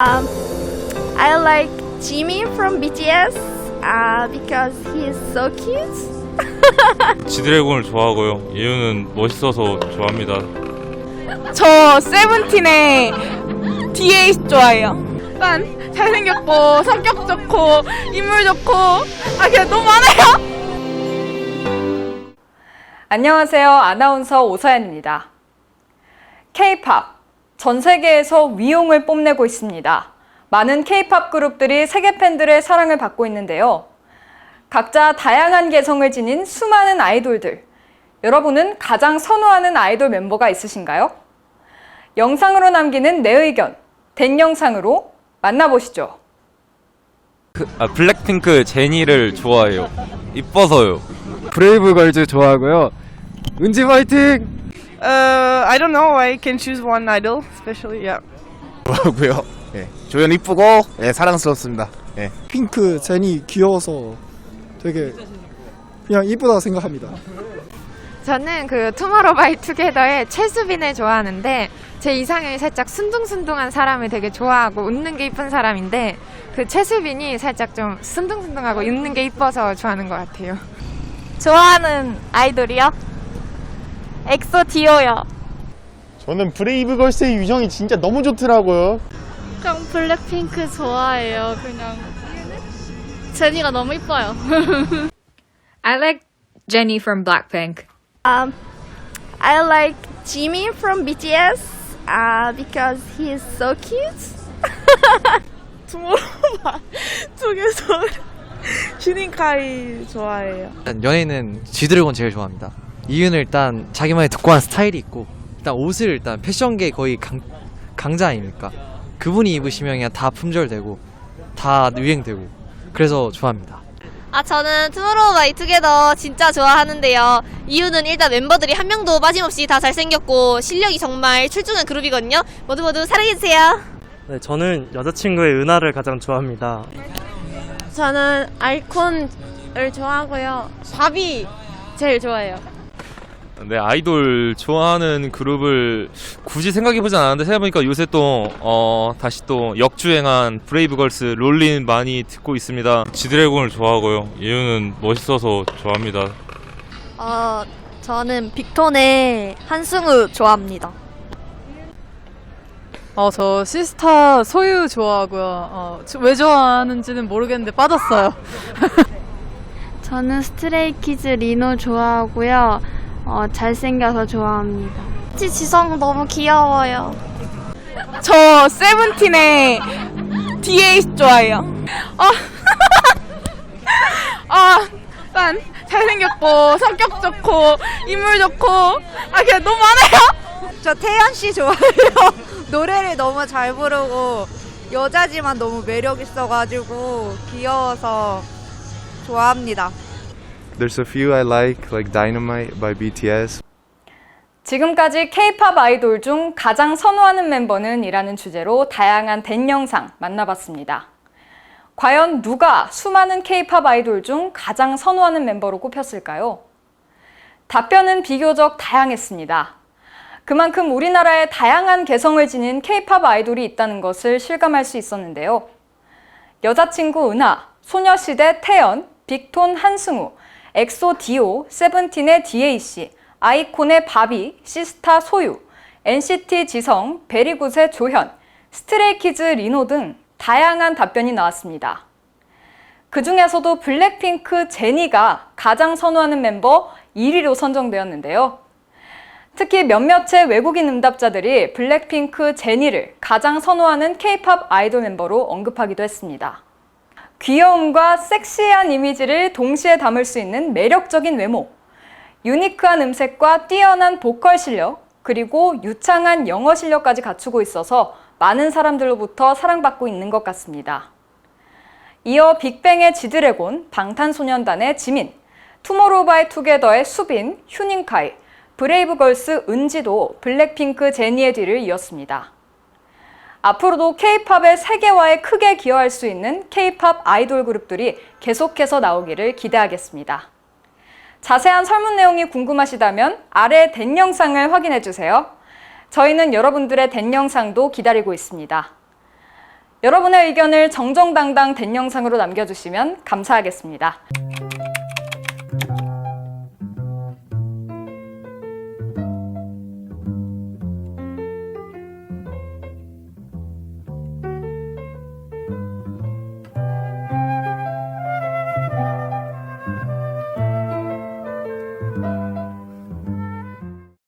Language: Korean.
Um, I like Jimmy from BTS uh, because he's so cute. 지드래곤을 좋아하고요. 이유는 멋있어서 좋아합니다. 저 세븐틴의 DA 좋아해요. 일단 잘생겼고 성격 좋고 인물 좋고 아 그냥 너무 많아요. 안녕하세요. 아나운서 오서연입니다. K-팝 전 세계에서 위용을 뽐내고 있습니다. 많은 K-팝 그룹들이 세계 팬들의 사랑을 받고 있는데요. 각자 다양한 개성을 지닌 수많은 아이돌들. 여러분은 가장 선호하는 아이돌 멤버가 있으신가요? 영상으로 남기는 내 의견, 된 영상으로 만나보시죠. 아, 블랙핑크 제니를 좋아해요. 이뻐서요. 브레이브걸즈 좋아하고요. 은지 화이팅! Uh, I don't know. I can choose one idol, especially yeah. 좋아하고요. 예. 조연 이쁘고 예, 사랑스럽습니다. 예. 핑크 제니 귀여워서 되게 그냥 이쁘다 생각합니다. 저는 그 투모로우바이투게더의 최수빈을 좋아하는데 제 이상형이 살짝 순둥순둥한 사람을 되게 좋아하고 웃는 게 이쁜 사람인데 그 최수빈이 살짝 좀 순둥순둥하고 웃는 게 이뻐서 좋아하는 것 같아요. 좋아하는 아이돌이요? 엑소 디오요. 저는 브레이브걸스의 유정이 진짜 너무 좋더라고요. 그냥 블랙핑크 좋아해요. 그냥 제니가 너무 이뻐요. I like Jenny from Blackpink. Um, I like Jimmy from BTS uh, because he's so cute. 투모로우바 쪽에서 좋아해요. 연예인은 지드래곤 제일 좋아합니다. 이유는 일단 자기만의 독특한 스타일이 있고 일단 옷을 일단 패션계 거의 강, 강자 아닙니까? 그분이 입으시면 그냥 다 품절되고 다 유행되고 그래서 좋아합니다. 아 저는 투모로우 바이 투게더 진짜 좋아하는데요. 이유는 일단 멤버들이 한 명도 빠짐없이 다 잘생겼고 실력이 정말 출중한 그룹이거든요. 모두 모두 사랑해주세요. 네, 저는 여자친구의 은하를 가장 좋아합니다. 저는 아이콘을 좋아하고요. 바비 제일 좋아해요. 네, 아이돌 좋아하는 그룹을 굳이 생각해보진 않았는데 생각해보니까 요새 또, 어, 다시 또 역주행한 브레이브걸스 롤린 많이 듣고 있습니다. 지드래곤을 좋아하고요. 이유는 멋있어서 좋아합니다. 어, 저는 빅톤의 한승우 좋아합니다. 어, 저 시스타 소유 좋아하고요. 어, 저- 왜 좋아하는지는 모르겠는데 빠졌어요. 저는 스트레이키즈 리노 좋아하고요. 어, 잘생겨서 좋아합니다. 지성 너무 귀여워요. 저 세븐틴의 DA 좋아해요. 아, 아, 일단 잘생겼고 성격 좋고 인물 좋고 아 그냥 너무 많아요. 저 태연 씨 좋아해요. 노래를 너무 잘 부르고 여자지만 너무 매력 있어가지고 귀여워서 좋아합니다. There's a few I like, like Dynamite by BTS. 지금까지 K-팝 아이돌 중 가장 선호하는 멤버는 이라는 주제로 다양한 댄 영상 만나봤습니다. 과연 누가 수많은 K-팝 아이돌 중 가장 선호하는 멤버로 꼽혔을까요? 답변은 비교적 다양했습니다. 그만큼 우리나라에 다양한 개성을 지닌 K-팝 아이돌이 있다는 것을 실감할 수 있었는데요. 여자친구 은하, 소녀시대 태연, 빅톤 한승우, 엑소 디오, 세븐틴의 DAC, 아이콘의 바비, 시스타 소유, NCT 지성, 베리굿의 조현, 스트레이키즈 리노 등 다양한 답변이 나왔습니다. 그 중에서도 블랙핑크 제니가 가장 선호하는 멤버 1위로 선정되었는데요. 특히 몇몇의 외국인 응답자들이 블랙핑크 제니를 가장 선호하는 K-팝 아이돌 멤버로 언급하기도 했습니다. 귀여움과 섹시한 이미지를 동시에 담을 수 있는 매력적인 외모, 유니크한 음색과 뛰어난 보컬 실력, 그리고 유창한 영어 실력까지 갖추고 있어서 많은 사람들로부터 사랑받고 있는 것 같습니다. 이어 빅뱅의 지드래곤, 방탄소년단의 지민, 투모로우바이투게더의 수빈, 휴닝카이, 브레이브걸스 은지도 블랙핑크 제니의 뒤를 이었습니다. 앞으로도 K-팝의 세계화에 크게 기여할 수 있는 K-팝 아이돌 그룹들이 계속해서 나오기를 기대하겠습니다. 자세한 설문 내용이 궁금하시다면 아래 댄 영상을 확인해 주세요. 저희는 여러분들의 댄 영상도 기다리고 있습니다. 여러분의 의견을 정정당당 된 영상으로 남겨주시면 감사하겠습니다.